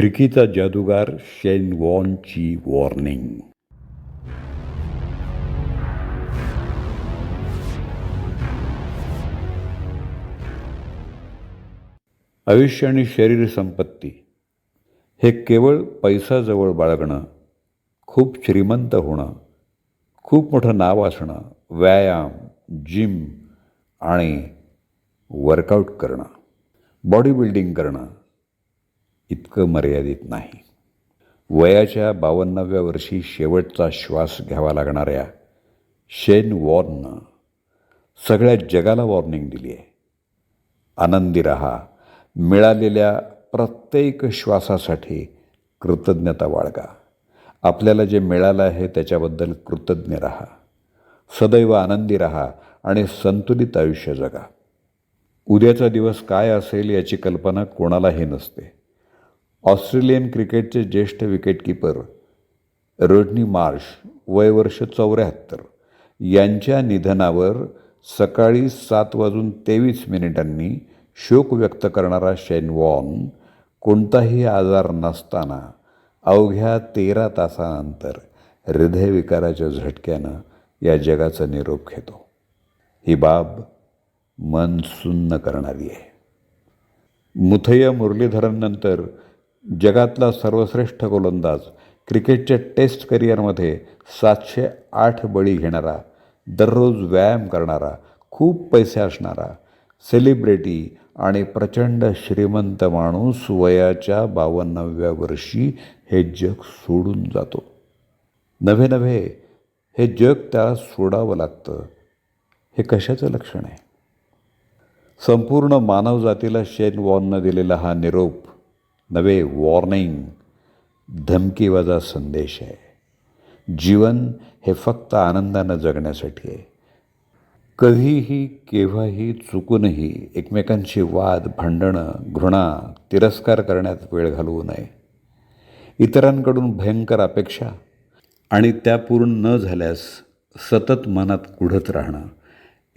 फिरकीचा जादूगार शेन वॉनची वॉर्निंग आयुष्य आणि शरीर संपत्ती हे केवळ पैसा जवळ बाळगणं खूप श्रीमंत होणं खूप मोठं नाव असणं व्यायाम जिम आणि वर्कआउट करणं बॉडी बिल्डिंग करणं इतकं मर्यादित नाही. वयाच्या बावन्नाव्या वर्षी शेवटचा श्वास घ्यावा लागणाऱ्या शेन वॉर्ननं सगळ्या जगाला वॉर्निंग दिली आहे आनंदी रहा मिळालेल्या प्रत्येक श्वासासाठी कृतज्ञता बाळगा. आपल्याला जे मिळालं आहे त्याच्याबद्दल कृतज्ञ रहा. सदैव आनंदी रहा आणि संतुलित आयुष्य जगा. उद्याचा दिवस काय असेल याची कल्पना कोणालाही नसते. ऑस्ट्रेलियन क्रिकेटचे ज्येष्ठ विकेटकीपर रोडनी मार्श वय वर्ष चौऱ्याहत्तर यांच्या निधनावर सकाळी सात वाजून तेवीस मिनिटांनी शोक व्यक्त करणारा शेनवॉन कोणताही आजार नसताना अवघ्या तेरा तासानंतर हृदयविकाराच्या झटक्यानं या जगाचा निरोप घेतो. ही बाब मन सुन्न करणारी आहे. मुथय्या मुरलीधरनंतर जगातला सर्वश्रेष्ठ गोलंदाज क्रिकेटच्या टेस्ट करिअरमध्ये सातशे आठ बळी घेणारा दररोज व्यायाम करणारा खूप पैसे असणारा सेलिब्रिटी आणि प्रचंड श्रीमंत माणूस वयाच्या बावन्नव्या वर्षी हे जग सोडून जातो. नव्हे नव्हे हे जग त्याला सोडावं लागतं हे कशाचं लक्षण आहे? संपूर्ण मानवजातीला शेन वॉननं दिलेला हा निरोप नवे वॉर्निंग धमकीवाजा संदेश आहे. जीवन हे फक्त आनंदानं जगण्यासाठी आहे. कधीही केव्हाही चुकूनही एकमेकांशी वाद भांडणं घृणा तिरस्कार करण्यात वेळ घालवू नये. इतरांकडून भयंकर अपेक्षा आणि त्या पूर्ण न झाल्यास सतत मनात कुढत राहणं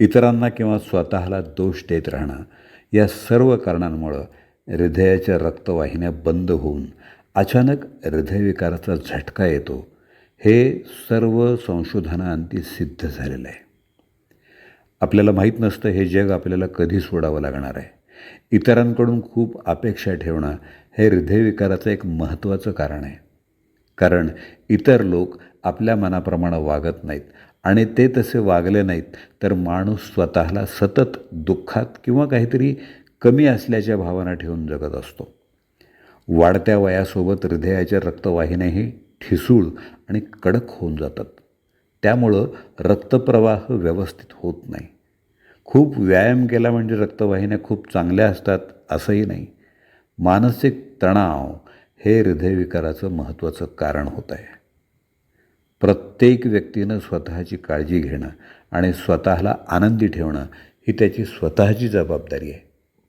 इतरांना किंवा स्वतःला दोष देत राहणं या सर्व कारणांमुळं हृदयाच्या रक्तवाहिन्या बंद होऊन अचानक हृदयविकाराचा झटका येतो. हे सर्व संशोधनाअंती सिद्ध झालेलं आहे. आपल्याला माहीत नसतं हे जग आपल्याला कधी सोडावं लागणार आहे. इतरांकडून खूप अपेक्षा ठेवणं हे हृदयविकाराचं एक महत्त्वाचं कारण आहे. कारण इतर लोक आपल्या मनाप्रमाणे वागत नाहीत आणि ते तसे वागले नाहीत तर माणूस स्वतःला सतत दुःखात किंवा काहीतरी कमी असल्याच्या भावना ठेवून जगत असतो. वाढत्या वयासोबत हृदयाच्या रक्तवाहिन्याही ठिसूळ आणि कडक होऊन जातात. त्यामुळं रक्तप्रवाह व्यवस्थित होत नाही. खूप व्यायाम केला म्हणजे रक्तवाहिन्या खूप चांगल्या असतात असंही नाही. मानसिक तणाव हे हृदयविकाराचं महत्त्वाचं कारण होत आहे. प्रत्येक व्यक्तीनं स्वतःची काळजी घेणं आणि स्वतःला आनंदी ठेवणं ही त्याची स्वतःची जबाबदारी आहे.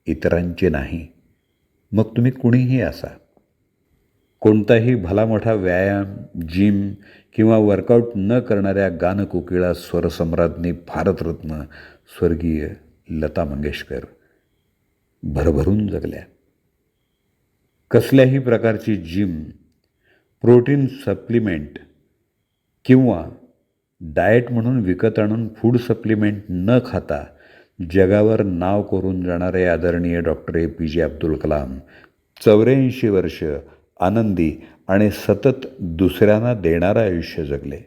इतरांचे नाही. मग तुम्ही कुणीही असा. कोणताही भला मोठा व्यायाम जिम किंवा वर्कआउट न करणाऱ्या गानकोकिळा स्वरसम्राज्ञी भारतरत्न स्वर्गीय लता मंगेशकर भरभरून जगल्या. कसल्याही प्रकारची जिम प्रोटीन सप्लिमेंट किंवा डाएट म्हणून विकत आणून फूड सप्लिमेंट न खाता जगावर नाव करून जाणारे आदरणीय डॉक्टर ए पी जे अब्दुल कलाम चौऱ्याऐंशी वर्ष आनंदी आणि सतत दुसऱ्यांना देणारं आयुष्य जगले.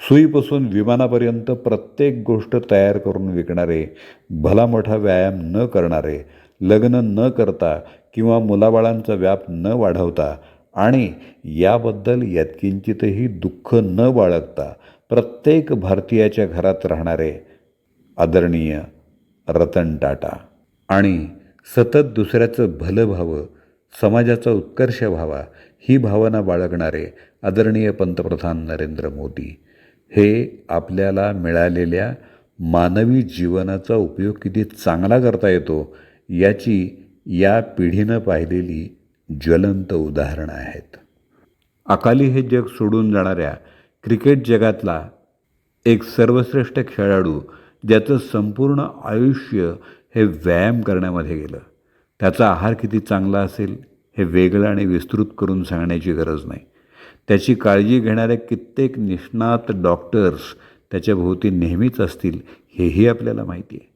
सुईपासून विमानापर्यंत प्रत्येक गोष्ट तयार करून विकणारे भला मोठा व्यायाम न करणारे लग्न न करता किंवा मुलाबाळांचा व्याप न वाढवता आणि याबद्दल यत्किंचितही दुःख न बाळगता प्रत्येक भारतीयाच्या घरात राहणारे आदरणीय रतन टाटा. आणि सतत दुसऱ्याचं भलं व्हावं समाजाचा उत्कर्ष व्हावा ही भावना बाळगणारे आदरणीय पंतप्रधान नरेंद्र मोदी हे आपल्याला मिळालेल्या मानवी जीवनाचा उपयोग किती चांगला करता येतो याची या पिढीनं पाहिलेली ज्वलंत उदाहरणं आहेत. अकाली हे जग सोडून जाणाऱ्या क्रिकेट जगातला एक सर्वश्रेष्ठ खेळाडू ज्याचं संपूर्ण आयुष्य हे व्यायाम करण्यामध्ये गेलं. त्याचा आहार किती चांगला असेल हे वेगळं आणि विस्तृत करून सांगण्याची गरज नाही. त्याची काळजी घेणारे कित्येक निष्णात डॉक्टर्स त्याच्याभोवती नेहमीच असतील हेही आपल्याला माहिती आहे.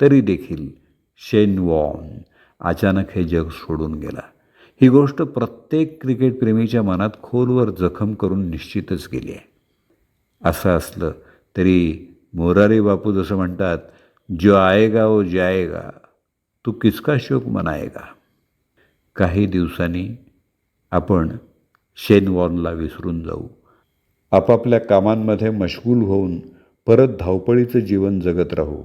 तरी देखील शेन वॉन अचानक हे जग सोडून गेला. ही गोष्ट प्रत्येक क्रिकेटप्रेमीच्या मनात खोलवर जखम करून निश्चितच गेली आहे. असं असलं तरी मोरारी बापू जसं म्हणतात जो आएगा वो जाएगा. तू किसका शोक मनाएगा? काही दिवसांनी आपण शेन वॉर्नला विसरून जाऊ. आपापल्या कामांमध्ये मशगूल होऊन परत धावपळीचं जीवन जगत राहू.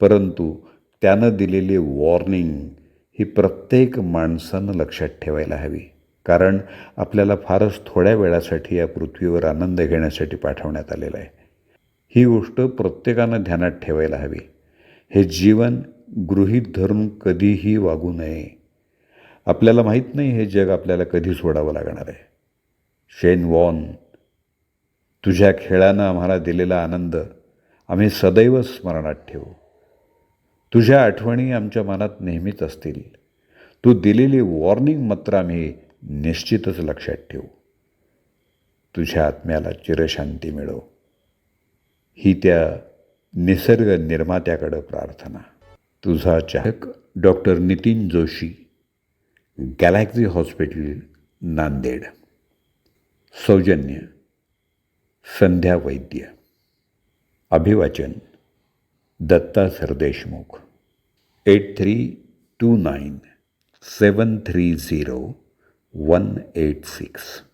परंतु त्यानं दिलेली वॉर्निंग ही प्रत्येक माणसानं लक्षात ठेवायला हवी. कारण आपल्याला फारच थोड्या वेळासाठी या पृथ्वीवर आनंद घेण्यासाठी पाठवण्यात आलेला आहे. ही गोष्ट प्रत्येकानं ध्यानात ठेवायला हवी. हे जीवन गृहीत धरून कधीही वागू नये. आपल्याला माहीत नाही हे जग आपल्याला कधी सोडावं लागणार आहे. शेन वॉन तुझ्या खेळानं आम्हाला दिलेला आनंद आम्ही सदैव स्मरणात ठेवू. तुझ्या आठवणी आमच्या मनात नेहमीच असतील. तू दिलेली वॉर्निंग मात्र आम्ही निश्चितच लक्षात ठेवू. तुझ्या आत्म्याला चिरशांती मिळो. ही त्या निसर्ग निर्मात्याकडं प्रार्थना. तुझा चाहक doctor Nitin Joshi galaxy hospital Nanded. सौजन्य संध्या वैद्य. अभिवाचन Datta Sardeshmukh. Eight three two nine seven three zero one eight six.